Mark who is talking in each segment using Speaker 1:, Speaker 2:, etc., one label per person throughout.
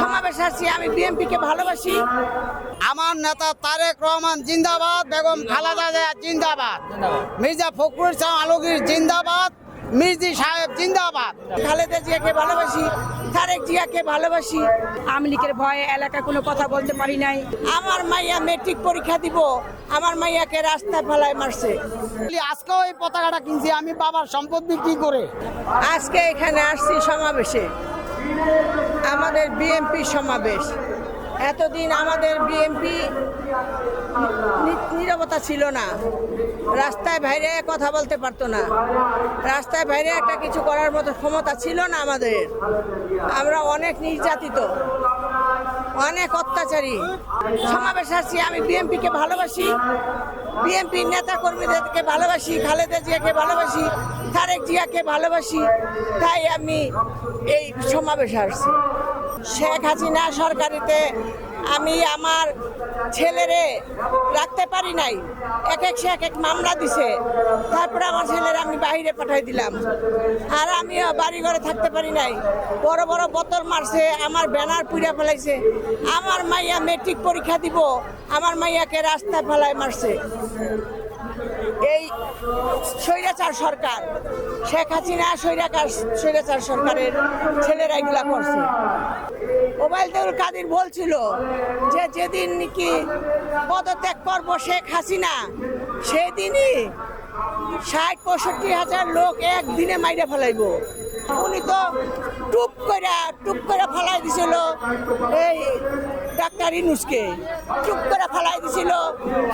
Speaker 1: সমাবেশ আসছি আমি বিএনপি কে ভালোবাসি।
Speaker 2: আমার নেতা তারেক রহমান জিন্দাবাদ বেগম খালেদা জিয়া জিন্দাবাদ। মির্জা ফখরুল ইসলাম আলমগীর জিন্দাবাদ মির্জি সাহেব জিন্দাবাদ।
Speaker 1: খালেদা জিয়াকে ভালোবাসি তারেক জিয়াকে ভালোবাসি।
Speaker 3: আওয়ামী লীগের ভয়ে এলাকায় কোনো কথা বলতে পারি নাই।
Speaker 1: আমার মাইয়া মেট্রিক পরীক্ষা দিব আমার মাইয়াকে রাস্তায় ফেলায় মারছে।
Speaker 2: আজকেও ওই পতাকাটা কিনছি আমি বাবার সম্পদ বিক্রি করে।
Speaker 1: আজকে এখানে আসছি সমাবেশে। আমাদের বিএমপি সমাবেশ। এতদিন আমাদের বিএমপি নীরবতা ছিল না। রাস্তায় বাইরে কথা বলতে পারতো না। রাস্তায় বাইরে একটা কিছু করার মতো ক্ষমতা ছিল না আমাদের। আমরা অনেক নির্যাতিত, অনেক অত্যাচারী। সমাবেশ আসছি, আমি বিএনপিকে ভালোবাসি। বিএনপির নেতা কর্মীদেরকে ভালোবাসি, খালেদা জিয়াকে ভালোবাসি। তারেক জিয়াকে ভালোবাসি, তাই আমি এই সমাবেশে আসছি। শেখ হাসিনা সরকারিতে আমি আমার ছেলেরে রাখতে পারি নাই। এক এক সে এক এক মামলা দিছে। তারপরে আমার ছেলেরা আমি বাইরে পাঠাই দিলাম। আর আমিও বাড়ি ঘরে থাকতে পারি নাই। বড় বড় বোতল মারছে, আমার ব্যানার পুড়ে ফেলাইছে। আমার মাইয়া মেট্রিক পরীক্ষা দিব, আমার মাইয়াকে রাস্তায় ফেলায় মারছে। এই স্বৈরাচার সরকার, শেখ হাসিনা স্বৈরাকার, স্বৈরাচার সরকারের ছেলেরা এগুলা করছে। দেউল কাদির বলছিল যে যেদিন নাকি পদত্যাগ করব শেখ হাসিনা, সেদিনই ষাট পঁয়ষট্টি হাজার লোক একদিনে মাইরে ফেলাইব। উনি তো টুপ করে টুপ করে ফেলাই দিছিল। এই ডাক্তার ইনুসকে টুপ করে ফেলাই দিছিল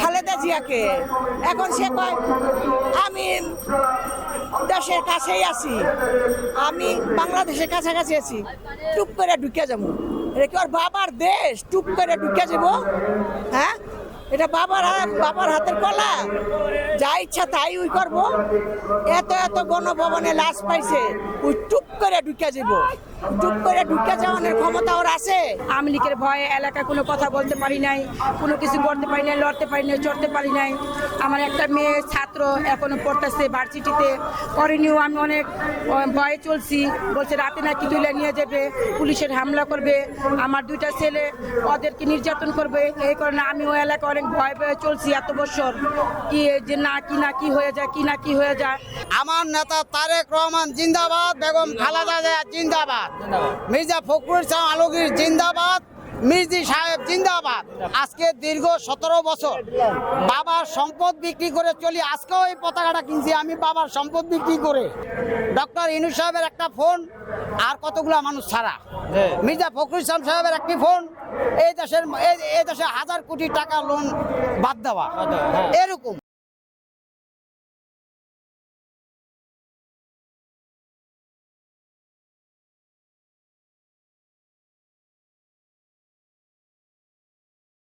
Speaker 1: খালেদা জিয়াকে। এখন সে কয়, আমি দেশের কাছেই আছি। আমি বাংলাদেশের কাছাকাছি আছি। টুপ করে ঢুকে যাব। কি ওর বাবার দেশ? টুপ করে ঢুকে যাব? হ্যাঁ? এটা বাবার বাবার হাতের কলা। যা ইচ্ছা তাই উই করব। এত এত গণভবনে লাশ পাইছে, ওই টুপ করে ঢুকে যাব। টুপ করে ঢুকে যাওয়ানোর ক্ষমতা ওর আছে।
Speaker 3: আওয়ামী লীগের ভয়ে এলাকায় কোনো কথা বলতে পারি নাই, কোনো কিছু করতে পারি নাই, লড়তে পারি নাই, চড়তে পারি নাই। আমার একটা মেয়ে ছাত্র এখনও পড়তেছে ভার্সিটিতে। করেনিও আমি অনেক ভয়ে চলছি। বলছে, রাতে নাকি তুলে নিয়ে যাবে, পুলিশের হামলা করবে। আমার দুইটা ছেলে ওদেরকে নির্যাতন করবে। এই কারণে আমি ওই এলাকায় অনেক ভয় পেয়ে চলছি এত বছর। কি যে না কি না কি হয়ে যায় কি না কি হয়ে যায়।
Speaker 2: আমার নেতা তারেক রহমান জিন্দাবাদ বেগম খালাদা জিন্দাবাদ। মির্জা ফখরুল ইসলাম আলমগীর জিন্দাবাদ। মির্জি সাহেব জিন্দাবাদ। আজকে দীর্ঘ সতেরো বছর বাবার সম্পদ বিক্রি করে চলি আজকেও এই পতাকাটা কিনছি আমি বাবার সম্পদ বিক্রি করে। ডক্টর ইনু সাহেবের একটা ফোন আর কতগুলা মানুষ ছাড়া। মির্জা ফখরুল ইসলাম সাহেবের একটি ফোন এই দেশের এই- এই দেশে হাজার কোটি টাকা লোন বাদ দেওয়া। এরকম।